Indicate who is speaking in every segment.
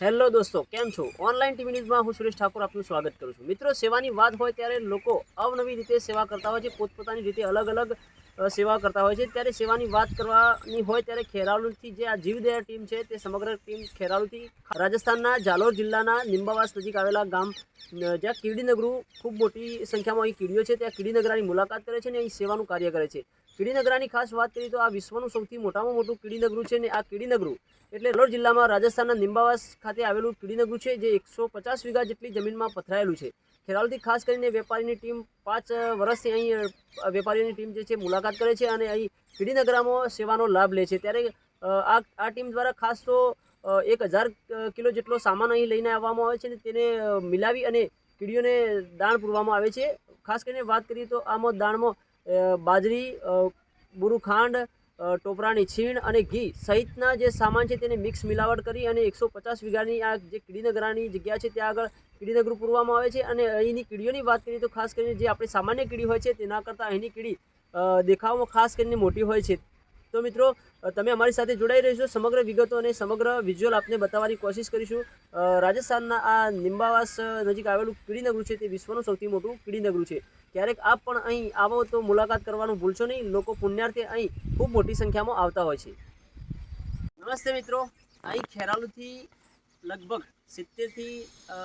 Speaker 1: Hello દોસ્તો, કેમ છો? ઓનલાઈન ટીવી ન્યૂઝમાં હું સુરેશ ઠાકોર આપનું સ્વાગત કરું છું. મિત્રો, સેવાની વાત હોય ત્યારે લોકો અવનવી રીતે સેવા કરતા હોય છે, પોતપોતાની રીતે અલગ અલગ સેવા કરતા હોય છે. ત્યારે સેવાની વાત કરવાની હોય ત્યારે ખેરાલુથી જે આ જીવદયા ટીમ છે, તે સમગ્ર ટીમ ખેરાલુથી રાજસ્થાનના જાલોર જિલ્લાના નિંબાવાસ નજીક આવેલા ગામ જ્યાં કીડીનગરું ખૂબ મોટી સંખ્યામાં અહીં કીડીઓ છે. ત્યાં કીડીનગરાની મુલાકાત કરે છે અને અહીં સેવાનું કાર્ય કરે છે. કીડીનગરાની ખાસ વાત કરીએ તો આ વિશ્વનું સૌથી મોટામાં મોટું કીડીનગરું છે ને આ કીડીનગરું એટલે રલોડ જિલ્લામાં રાજસ્થાનના નિંબાવાસ ખાતે આવેલું કીડીનગરું છે જે એકસો પચાસ વીઘા જેટલી જમીનમાં પથરાયેલું છે. ખેરાલુથી ખાસ કરીને વેપારીની ટીમ પાંચ વર્ષથી અહીં વેપારીની ટીમ જે છે મુલાકાત કરે છે અને અહીં કીડીનગરામાં સેવાનો લાભ લે છે. ત્યારે આ આ ટીમ દ્વારા ખાસ તો એક હજાર કિલો જેટલો સામાન અહીં લઈને આવવામાં આવે છે અને તેને મિલાવી અને કીડીઓને દાણ પૂરવામાં આવે છે. ખાસ કરીને વાત કરીએ તો આમાં દાણમાં બાજરી અ, બુરું ખાંડ અ, ટોપરાની છીણ અને ઘી સહિતના જે સામાન છે તેને મિક્સ મિલાવટ કરી અને એકસો પચાસ વીઘાની આ જે કીડીનગરાની જગ્યા છે ત્યાં આગળ કીડીનગર પૂરવામાં આવે છે અને અહીંની કીડીઓની વાત કરીએ તો ખાસ કરીને જે આપણી સામાન્ય કીડી હોય છે તેના કરતાં અહીંની કીડી દેખાવમાં ખાસ કરીને મોટી હોય છે. તો મિત્રો તમે અમારી સાથે જોડાઈ રહેશો સમગ્ર વિગતો અને સમગ્ર વિઝ્યુઅલ આપને બતાવવાની કોશિશ કરીશું. રાજસ્થાનના આ નિંબાવાસ નજીક આવેલું કીડીનગરું છે તે વિશ્વનું સૌથી મોટું કીડીનગરું છે. ક્યારેક આપ પણ અહીં આવો તો મુલાકાત કરવાનું ભૂલશો નહીં. લોકો પુણ્યાર્થે અહીં ખૂબ મોટી સંખ્યામાં આવતા હોય છે. નમસ્તે મિત્રો. અહીં ખેરાલુથી લગભગ સિત્તેરથી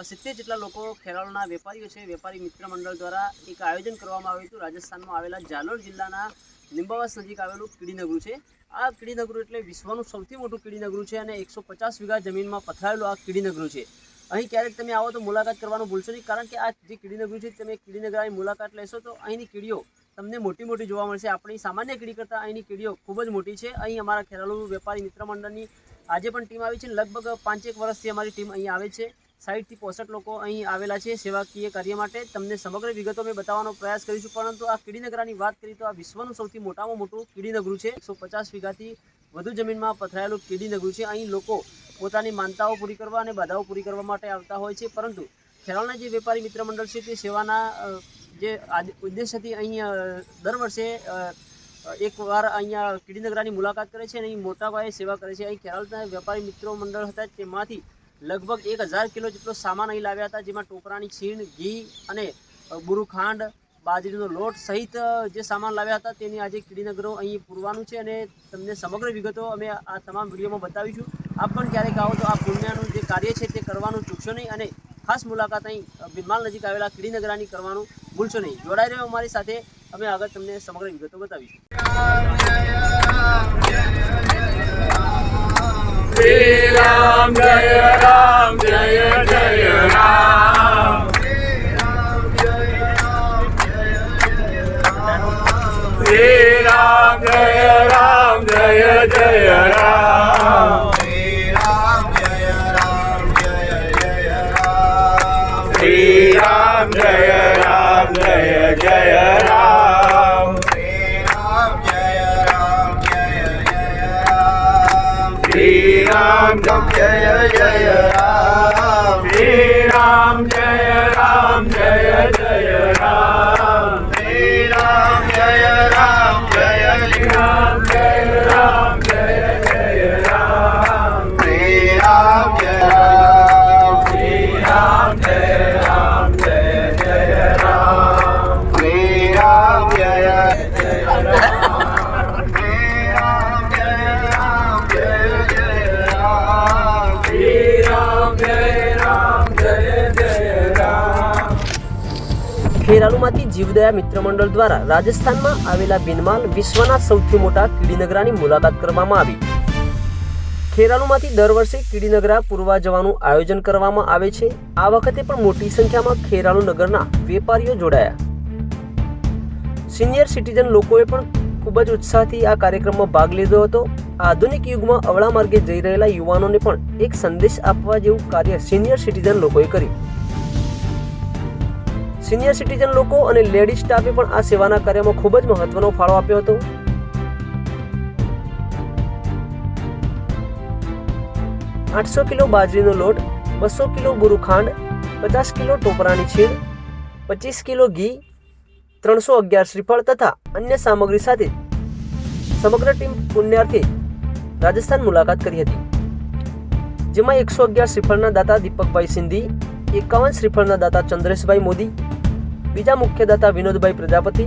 Speaker 1: સિત્તેર જેટલા લોકો ખેરાલુના વેપારીઓ છે. વેપારી મિત્ર મંડળ દ્વારા એક આયોજન કરવામાં આવ્યું હતું. રાજસ્થાનમાં આવેલા જાલોર જિલ્લાના લીંબાવાસ નજીક આવેલું કીડીનગરું છે. આ કીડીનગરું એટલે વિશ્વનું સૌથી મોટું કીડીનગરું છે અને એકસો પચાસ વીઘા જમીનમાં પથરાયેલું આ કીડીનગરું છે. અહીં ક્યારેક તમે આવો તો મુલાકાત કરવાનું ભૂલશો નહીં, કારણ કે આ જે કીડીનગરું છે, તમે કીડીનગરની મુલાકાત લેશો તો અહીંની કીડીઓ તમને મોટી મોટી જોવા મળશે. આપણી સામાન્ય કીડી કરતાં અહીંની કીડીઓ ખૂબ જ મોટી છે. અહીં અમારા ખેરાલુ વેપારી મિત્ર મંડળની આજે પણ ટીમ આવી છે લગભગ પાંચેક વર્ષથી અમારી ટીમ અહીં આવે છે. સાઠથી પોસઠ લોકો અહીં આવેલા છે સેવાકીય કાર્ય માટે. તમને સમગ્ર વિગતો અમે બતાવવાનો પ્રયાસ કરીશું, પરંતુ આ કીડીનગરાની વાત કરીએ તો આ વિશ્વનું સૌથી મોટામાં મોટું કીડીનગરું છે. એકસો પચાસ વીઘાથી વધુ જમીનમાં પથરાયેલું કીડીનગરું છે. અહીં લોકો પોતાની માનતાઓ પૂરી કરવા અને બાધાઓ પૂરી કરવા માટે આવતા હોય છે. પરંતુ ખેરાલના જે વેપારી મિત્ર મંડળ છે તે સેવાના જે ઉદ્દેશ્યથી અહીં અ, દર વર્ષે એકવાર અહીંયા કીડીનગરાની મુલાકાત કરે છે અને અહીં મોટા પાયે સેવા કરે છે. અહીં ખેરાલના વેપારી મિત્રો મંડળ હતા તેમાંથી લગભગ એક હજાર કિલો જેટલો સામાન અહીં લાવ્યા હતા જેમાં ટોપરાની છીણ ઘી અને ગુરુખાંડ ખાંડ બાજરીનો લોટ સહિત જે સામાન લાવ્યા હતા તેની આજે કીડીનગરો અહીં પૂરવાનું છે અને તમને સમગ્ર વિગતો અમે આ તમામ વિડીયોમાં બતાવીશું. આપ પણ ક્યારેક આવો તો આ પુણ્યનું જે કાર્ય છે તે કરવાનું ચૂકશો નહીં અને ખાસ મુલાકાત અહીં બિરમાલ નજીક આવેલા કીડીનગરાની કરવાનું ભૂલશો નહીં. જોડાઈ રહ્યો અમારી સાથે. અમે આગળ તમને સમગ્ર વિગતો બતાવીશું.
Speaker 2: રામ જય રામ, જય જય રામ. રામ જય રામ જય જય રામ શ્રી રામ જય રામ જય જય રામ શ્રી રામ જય જય રામ
Speaker 1: જીવદયા મિત્ર મંડળ દ્વારા રાજસ્થાનમાં આવેલા બિનમાલ વિશ્વના સૌથી મોટા કીડીનગરાની મુલાકાત કરવામાં આવી. ખેરાલુમાંથી દર વર્ષે કીડીનગરા પૂરવા જવાનું આયોજન કરવામાં આવે છે. આ વખતે પણ મોટી સંખ્યામાં ખેરાલુ નગરના વેપારીઓ જોડાયા. સિનિયર સિટીઝન લોકોએ પણ ખૂબ જ ઉત્સાહથી આ કાર્યક્રમમાં ભાગ લીધો હતો. આધુનિક યુગમાં અવળા માર્ગે જઈ રહેલા યુવાનોને પણ એક સંદેશ આપવા જેવું કાર્ય સિનિયર સિટીઝન લોકોએ કર્યું. સિનિયર સિટીઝન લોકો અને લેડી સ્ટાફે પણ આ સેવાના કાર્યમાં ખૂબ જ મહત્વનો ફાળો આપ્યો હતો. આઠસો કિલો બાજરીનો લોટ, બસો કિલો બુરુ ખાંડ પચાસ કિલો ટોપરાની છીણ, પચીસ કિલો ઘી, ત્રણસો અગિયાર શ્રીફળ તથા અન્ય સામગ્રી સાથે સમગ્ર ટીમ પુણ્યાર્થે રાજસ્થાન મુલાકાત કરી હતી.
Speaker 2: જેમાં એકસો અગિયાર શ્રીફળના દાતા દીપકભાઈ સિંધી, એકાવન શ્રીફળના દાતા ચંદ્રેશભાઈ મોદી બીજા મુખ્ય દાતા વિનોદભાઈ પ્રજાપતિ,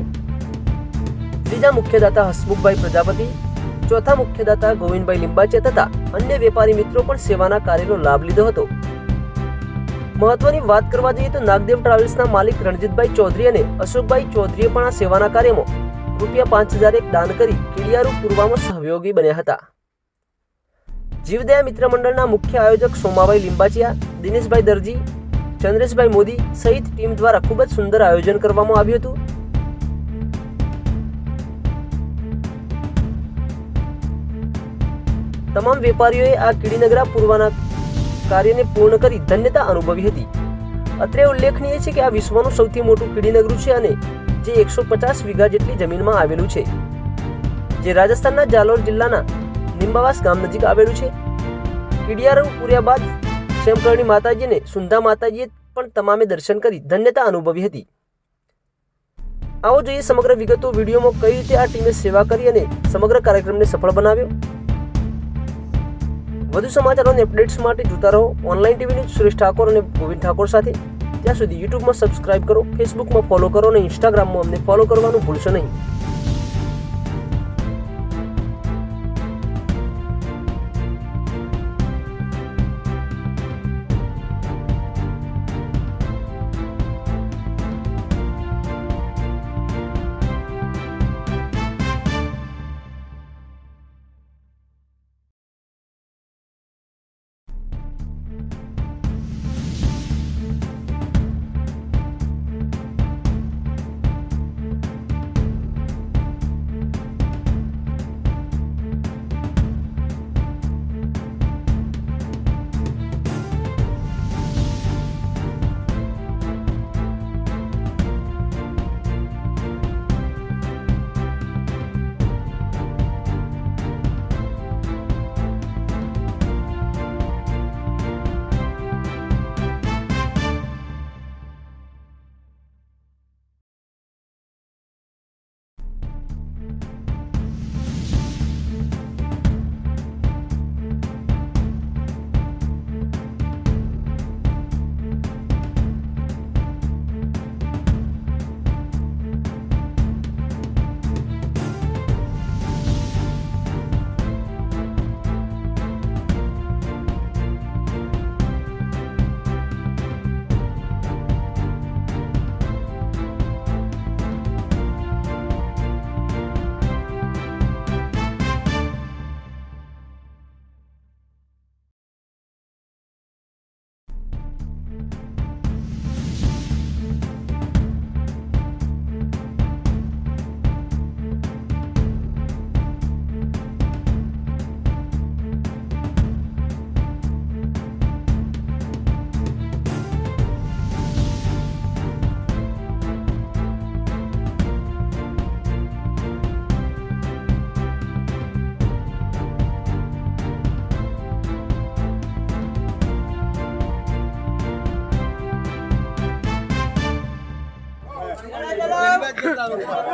Speaker 2: ત્રીજા મુખ્ય દાતા હસમુખભાઈ પ્રજાપતિ, ચોથા મુખ્ય દાતા ગોવિંદભાઈ લિંબાચે તથા અન્ય વેપારી મિત્રો પણ સેવાના કાર્યનો લાભ લીધો હતો. મહત્વની વાત કરવા જઈએ તો નાગદેવ ટ્રાવેલ્સના માલિક રણજીતભાઈ ચૌધરી અને અશોકભાઈ ચૌધરીએ પણ આ સેવાના કાર્યમાં રૂપિયા પાંચ હજાર એક દાન કરી કિડિયારૂ પૂર્વામાં સહયોગી બન્યા હતા. જીવદયા મિત્ર મંડળના મુખ્ય આયોજક સોમાભાઈ લિંબાચિયા, દિનેશભાઈ દરજી ચંદ્રેશભાઈ મોદી સહિત ટીમ દ્વારા ખૂબ જ સુંદર આયોજન કરવામાં આવ્યું હતું. તમામ વેપારીઓએ આ કીડીનગરા પૂર્વના કાર્યને પૂર્ણ કરી ધન્યતા અનુભવી હતી. અત્રે ઉલ્લેખનીય છે કે આ વિશ્વનું સૌથી મોટું કીડીનગરું છે અને જે એકસો પચાસ વીઘા જેટલી જમીનમાં આવેલું છે. જે રાજસ્થાનના જાલોર જિલ્લાના નિંબાવાસ ગામ નજીક આવેલું છે. કીડિયારું પૂર્યા બાદ શેમકરણી માતાજીને સુંધા માતાજીએ પણ તમામે દર્શન કરી ધન્યતા અનુભવી હતી. આવો જોઈએ સમગ્ર વિગતો વિડીયોમાં કઈ રીતે આ ટીમે સેવા કરી અને સમગ્ર કાર્યક્રમને સફળ બનાવ્યો. વધુ સમાચારો અને અપડેટ્સ માટે જોતા રહો online TV news Suresh Thakor અને ગોવિંદ ઠાકોર સાથે. ત્યાં સુધી યુટ્યુબમાં સબસ્ક્રાઇબ કરો, ફેસબુકમાં ફોલો કરો અને ઇન્સ્ટાગ્રામમાં અમને ફોલો કરવાનું ભૂલશો નહીં. Halo, 子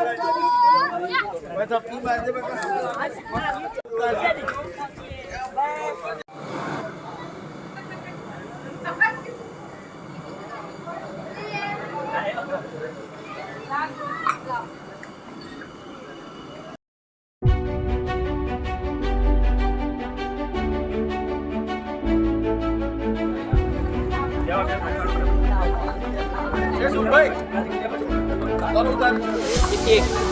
Speaker 2: ભાઈ ચાલો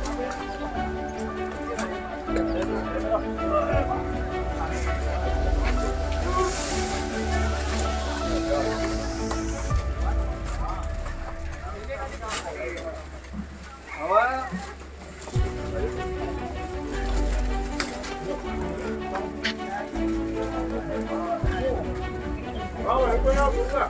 Speaker 2: યોગા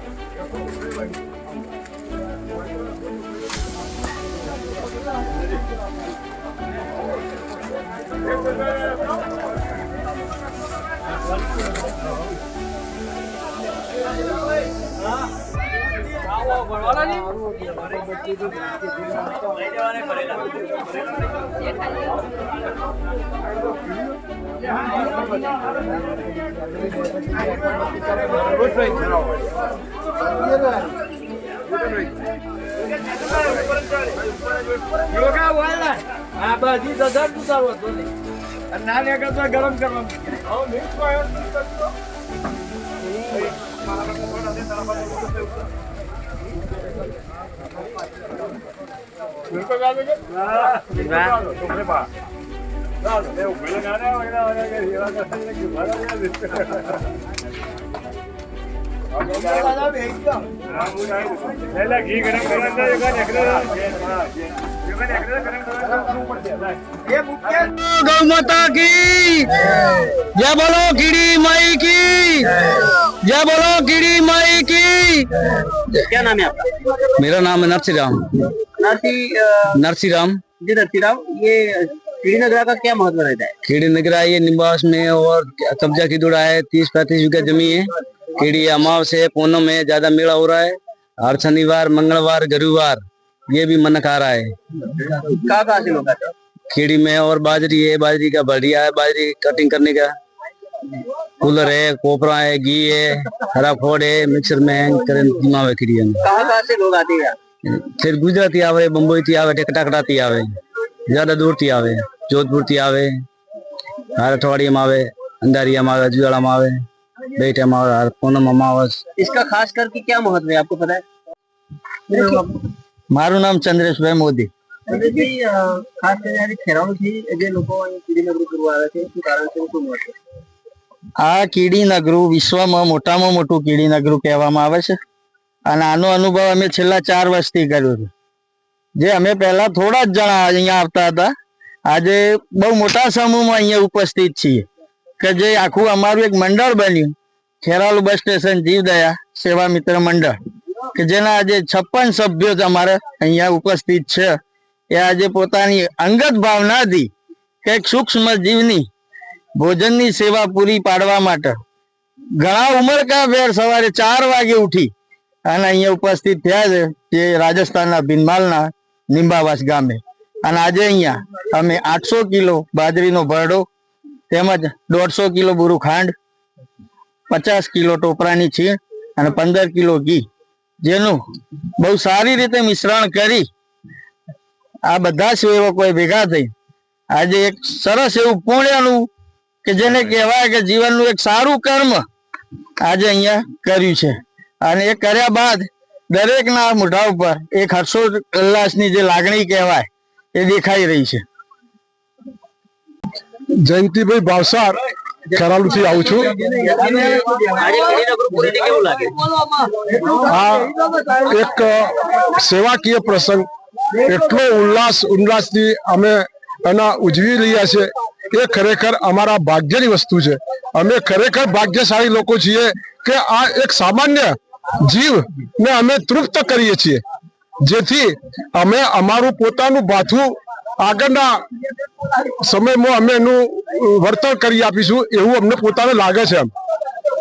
Speaker 2: વાળા આ બધી દસર તું તારો હતો ને અને ના લે કરતો ગરમ કરવા આવો મિક્સમાં કરતો બિલકુલ ગાલે કે હા તમને પા ચાલો એવું ભલે ના ના વગેરે વગેરે એવા કસાઈ કે મારા પહેલા ઘી ગરમ કરવા તો એકા નીકળે હા. એકા નીકળે ગરમ કરવા
Speaker 3: गौ माता की जय बोलो कीड़ी माई की जय बोलो कीड़ी माई की
Speaker 1: क्या नाम है आपका
Speaker 3: मेरा नाम है नरसी राम
Speaker 1: नरसी अ,
Speaker 3: नरसी राम
Speaker 1: जी नरसी राम ये कीड़ी नगरा का क्या महत्व रहता है?
Speaker 3: कीड़ी नगरा ये निवास में और कब्जा की दुड़ा है तीस पैंतीस बीघा ज़मीन है। कीड़ी अमावस है पूनम है ज़्यादा मेला हो रहा है। हर शनिवार मंगलवार गुरुवार ये भी मन खा रहा है।
Speaker 1: लोग
Speaker 3: कीड़ी में और बाजरी है बाजरी का बढ़िया है बाजरी कटिंग करने का। कूलर है कोपरा है घी है हरा फोड़ है मिक्सर में में
Speaker 1: कहाँ से लोग आते हैं
Speaker 3: फिर गुजराती आवे बम्बई थी आवे थी आवे। जोधपुर थी आवे हर अठवाडिये में आवे अंधारिया में आवे जुआड़ा में आवे बेटे में आवे हर पूनम अमावस
Speaker 1: इसका खास करके क्या महत्व है आपको पता है
Speaker 3: મારું નામ ચંદ્રેશભાઈ મોદી
Speaker 1: સંજયજી, અ, ખાસ કરીને આજે ખેરાલુથી જે લોકો અહીં કીડી નગરી કરવા આવે છે શું કારણ છે શું મહત્વ
Speaker 3: આ કીડી નગરું વિશ્વમાં મોટામાં મોટું કીડી નગરું કહેવામાં આવે છે અને આનો અનુભવ અમે છેલ્લા ચાર વર્ષથી કર્યો છે જે અમે પહેલા થોડા જ જણા અહીંયા આવતા હતા. આજે બહુ મોટા સમૂહમાં અહીંયા ઉપસ્થિત છીએ. કે જે આખું અમારું એક મંડળ બન્યું. ખેરાલુ બસ સ્ટેશન, જીવદયા સેવા મિત્ર મંડળ. કે જેના આજે છપ્પન સભ્યો અમારે અહીંયા ઉપસ્થિત છે. એ આજે પોતાની અંગત ભાવનાથી કે સૂક્ષ્મ જીવની ભોજનની સેવા પૂરી પાડવા માટે ઘણા ઉમરકા વેર સવારે ચાર વાગે ઉઠી અને અહીંયા ઉપસ્થિત થયા છે જે રાજસ્થાનના ભીનમાલના નિંબાવાસ ગામે. અને આજે અહીંયા અમે આઠસો કિલો બાજરીનો ભરડો તેમજ દોઢસો કિલો બુરુ ખાંડ, પચાસ કિલો ટોપરાની છીણ અને પંદર કિલો ઘી. જેનું બહુ સારી રીતે મિશ્રણ કરી આ બધા સેવકોએ ભેગા થઈ. આજે એક સરસ એવું પુણ્યનું કે જેને કહેવાય કે જીવનનું એક સારું કર્મ આજે અહીંયા કર્યું છે. અને એ કર્યા બાદ દરેકના મોઢા ઉપર એક હર્ષો ઉલ્લાસની જે લાગણી કહેવાય, એ દેખાઈ રહી છે.
Speaker 4: જયંતિભાઈ ભાવસાર, ખેરાલુથી આવું છું. આ એક સેવાકીય પ્રસંગ, એટલો ઉલ્લાસ, ઉલ્લાસથી અમે એના ઉજવી રહ્યા છે એ ખરેખર અમારા ભાગ્યની વસ્તુ છે. અમે ખરેખર ભાગ્યશાળી લોકો છીએ કે આ એક સામાન્ય જીવ ને અમે તૃપ્ત કરીએ છીએ. જેથી અમે અમારું પોતાનું ભાથું આગળના સમયમાં અમે એનું વર્તન કરી આપીશું એવું અમને પોતાને લાગે છે એમ.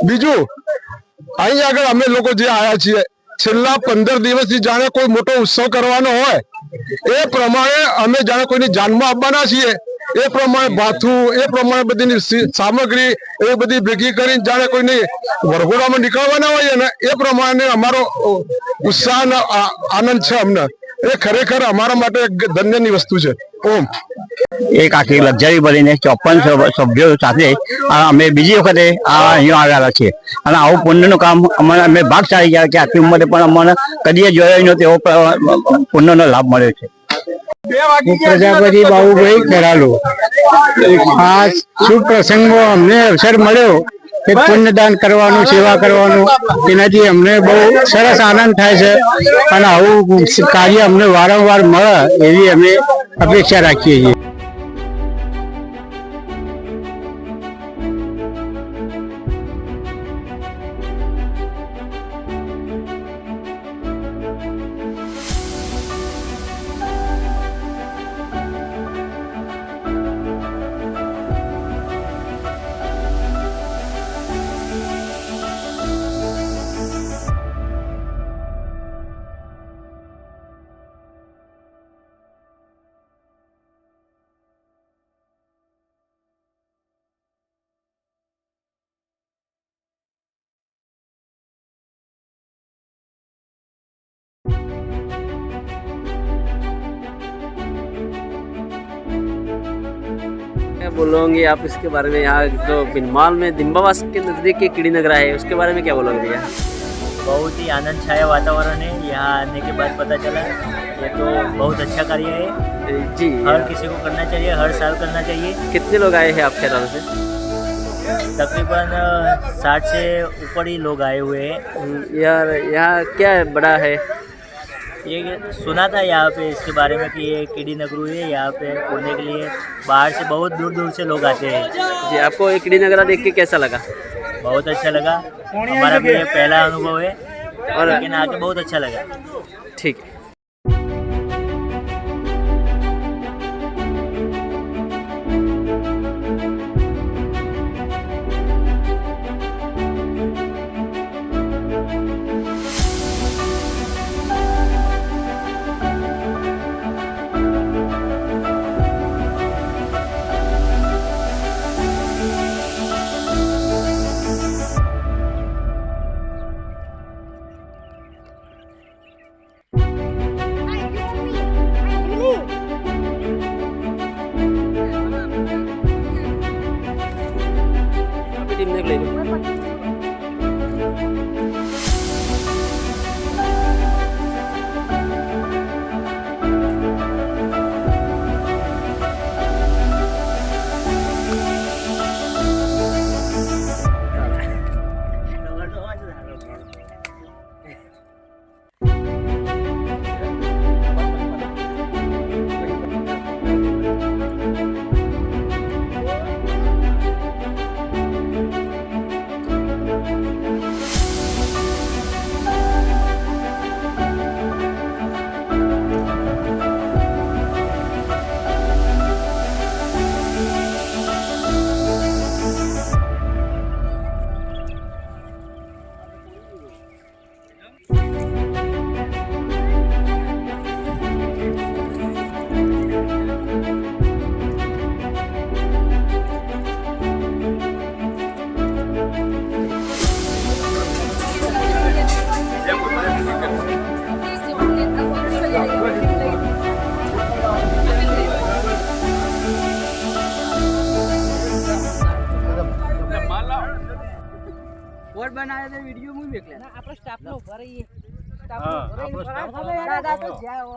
Speaker 4: બીજું, અહીં આગળ અમે લોકો જે આવ્યા છીએ, છેલ્લા પંદર દિવસથી જાણે કોઈ મોટો ઉત્સવ કરવાનો હોય, એ પ્રમાણે અમે જાણે કોઈની જાનમાં આપવાના છીએ. એ પ્રમાણે ભાથું એ પ્રમાણે બધી સામગ્રી, એ બધી ભેગી કરીને જાણે કોઈને વરઘોડામાં નીકળવાના હોય ને એ પ્રમાણે અમારો ઉત્સાહ આનંદ છે અમને. એ ખરેખર અમારા માટે ધન્યની વસ્તુ છે. ઓમ.
Speaker 5: એક આખી લક્ઝરી ભરીને ચોપન સભ્યો સાથે અમે બીજી વખતે આ અહીંયા આવેલા છીએ. અને આવું પુણ્યનું કામ અમને અમે ભાગ ભાગશાળી ગયા કે આટલી ઉંમરે પણ અમને કદી જોયો તેવો પુણ્યનો લાભ મળ્યો છે.
Speaker 6: પ્રજાપતિ બાબુભાઈ કરાલો આ શુભ પ્રસંગો અમને અવસર મળ્યો કે પુણ્યદાન કરવાનું સેવા કરવાનું તેનાથી અમને બહુ સરસ આનંદ થાય છે અને આવું કાર્ય અમને વારંવાર મળે એવી અમે અપેક્ષા રાખીએ છીએ.
Speaker 1: बोलोगे आप इसके बारे में? यहाँ जो बिनमाल में दिम्बावास के नज़दीक एक कीड़ी नगरा है उसके बारे में क्या बोलोगे भैया?
Speaker 7: बहुत ही आनंद छाया वातावरण है। यहाँ आने के बाद पता चला ये तो बहुत अच्छा कार्य है।
Speaker 1: जी
Speaker 7: हर किसी को करना चाहिए हर साल करना चाहिए।
Speaker 1: कितने लोग आए हैं आपके तरफ़ से?
Speaker 7: तकरीबन साठ से ऊपर ही लोग आए हुए हैं।
Speaker 1: हम्म, यार यहाँ क्या बड़ा है?
Speaker 7: ये सुना था यहाँ पे इसके बारे में कि ये कीड़ी नगरू है यहाँ पे उड़ने के लिए बाहर से बहुत दूर दूर से लोग आते हैं।
Speaker 1: जी आपको ये कीड़ी नगरा देख के कैसा लगा?
Speaker 7: बहुत अच्छा लगा। हमारा भी ये पहला अनुभव है
Speaker 1: और
Speaker 7: लेकिन आके बहुत अच्छा लगा।
Speaker 1: ठीक। है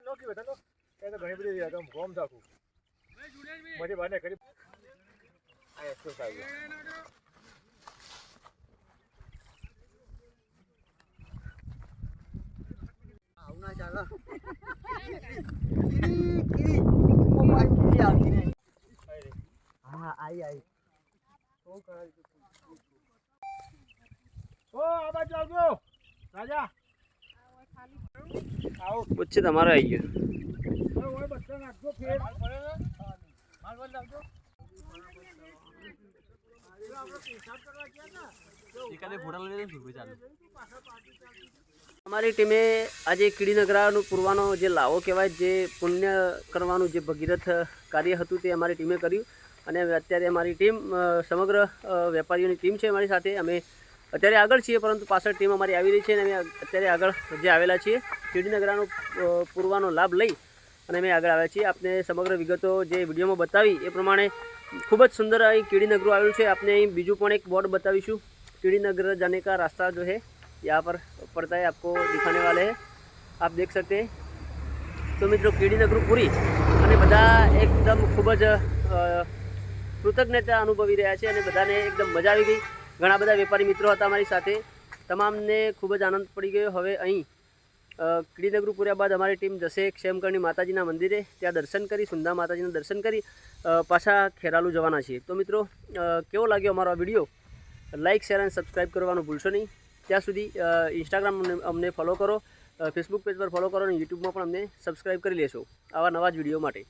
Speaker 8: નોકી બેઠા નો એ તો ઘણી બધી એકદમ ગોમ થાકું. મને બાને કરી આ એક્સરસાઇઝ
Speaker 2: આવો
Speaker 1: તમારે આવી ગયો
Speaker 2: ઓય, ઓય, બધા તમારે આવી ગયો.
Speaker 1: અમારી ટીમે આજે કીડીનગરાનું પૂરવાનો જે લાવો કહેવાય, જે પુણ્ય કરવાનું જે ભગીરથ કાર્ય હતું તે અમારી ટીમે કર્યું. અને અત્યારે અમારી ટીમ સમગ્ર વેપારીઓની ટીમ છે અમારી સાથે. અમે અત્યારે આગળ છીએ, પરંતુ પાછળ ટીમ અમારી આવી રહી છે અને અમે અત્યારે આગળ જે આવેલા છીએ ચીડીનગરાનો પૂરવાનો લાભ લઈ અને અમે આગળ આવ્યા છીએ. આપને સમગ્ર વિગતો જે વિડીયોમાં બતાવી, એ પ્રમાણે ખૂબ જ સુંદર અહીં કીડીનગરું આવેલું છે. આપને અહીં બીજું પણ એક બોર્ડ બતાવીશું. કીડીનગર जाने का રાસ્તા જો है यहाँ પર पड़ता है आपको दिखाने वाले हैं आप देख सकते हैं तो કીડીનગરું પૂરી અને બધા એકદમ ખૂબ જ કૃતજ્ઞતા અનુભવી રહ્યા છે અને બધાને એકદમ મજા આવી ગઈ. ઘણા બધા વેપારી મિત્રો હતા અમારી સાથે. તમામને ખૂબ જ આનંદ પડી ગયો. હવે અહીં કીડીનગર પૂર્યા બાદ અમારી ટીમ જશે ક્ષેમકર્ણી માતાજીના મંદિરે. ત્યાં દર્શન કરી સુંદા માતાજીના દર્શન કરી પાછા ખેરાલુ જવાના છીએ. તો મિત્રો કેવો લાગ્યો અમારો આ વીડિયો? લાઇક શેર અને સબસ્ક્રાઇબ કરવાનું ભૂલશો નહીં. ત્યાં સુધી ઇન્સ્ટાગ્રામ અમને ફોલો કરો ફેસબુક પેજ પર ફોલો કરો અને યુટ્યુબમાં પણ અમને સબસ્ક્રાઈબ કરી લેશો. આવા નવા જ વીડિયો માટે.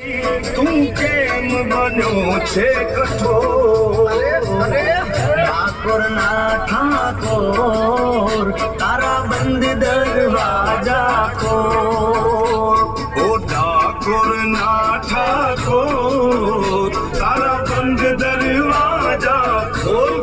Speaker 9: તું કેમ બન્યો છે ઠાકોર ના ઠાકોર તારા બંધ દરવાજા કો ઓ ઠાકોર ના ઠાકોર તારા બંધ દરવાજા ખોલ.